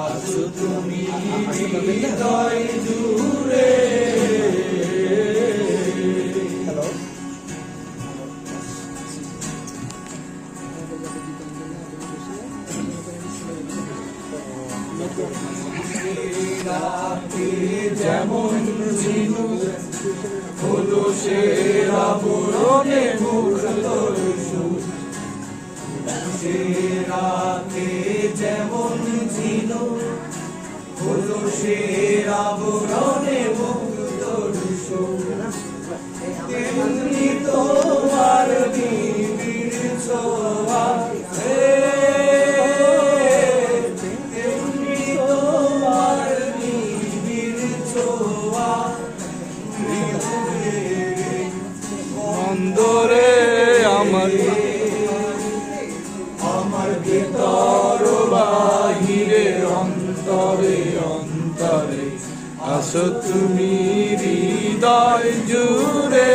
আছো তুমি হৃদয় যেমন ঝিনু হলো সে আবরণে মুখ ঝিনু হলো সে আবরণে দর্শু তেমনি তোমার নিবিড় ছোঁয়া। তেমনি তোমার নিবিড় ছোঁয়া। অন্দরে আমার অন্তরে অন্তরে। আসো তুমি হৃদয় জুড়ে।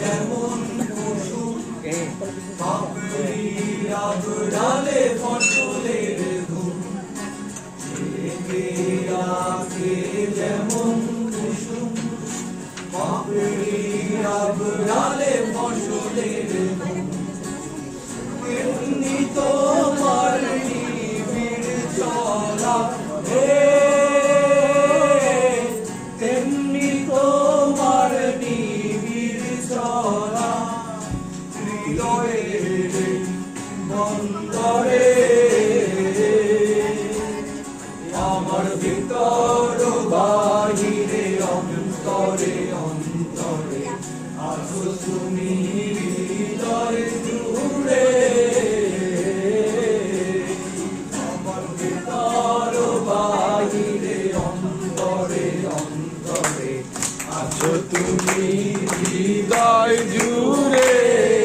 যেমন কুসুম পাপড়িরা তেমনি তোমার নিবিড় চলা। হে তেমনি তোমার নিবিড় চলা। হৃদয়ের আমার ভিতর অন্তরে আছো তুমি হৃদয় জুড়ে আমার ভেতর বাইরে অন্তরে অন্তরে আছো তুমি হৃদয় জুড়ে।